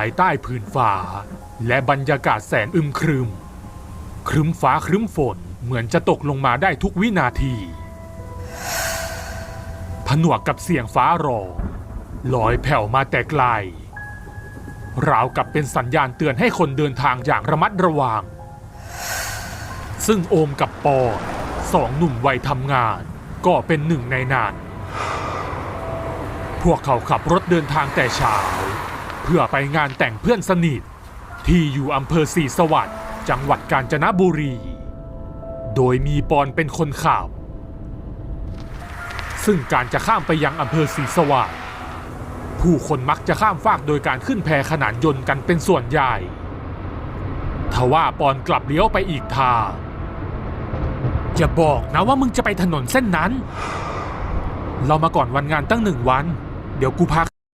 ายใต้พื้นฟ้า และบรรยากาศแสนอึมครึม ครึ้มฟ้าครึ้มฝนเหมือนจะตกลงมาได้ทุกวินาที ผนวกกับเสียงฟ้าร้องลอยแผ่วมาแต่ไกล ราวกับเป็นสัญญาณเตือนให้คนเดินทางอย่างระมัดระวัง ซึ่งโอมกับปอนสองหนุ่มวัยทำงานก็เป็นหนึ่งในนั้น พวกเขาขับรถเดินทางแต่เช้า เพื่อไปงานแต่งเพื่อนสนิท ที่อยู่อำเภอศรีสวัสดิ์จังหวัดกาญจนบุรี โดยมีปอนเป็นคนขับ ซึ่งการจะข้ามไปยังอำเภอศรีสวัสดิ์ผู้คนมักจะข้ามฟากโดยการขึ้นแพขนานยนต์กันเป็นส่วนใหญ่ทว่าปอนกลับเลี้ยวไปอีกทางอย่าบอกนะว่ามึงจะไปถนนเส้นนั้น เรามาก่อนวันงานตั้งหนึ่งวัน เดี๋ยวกูพา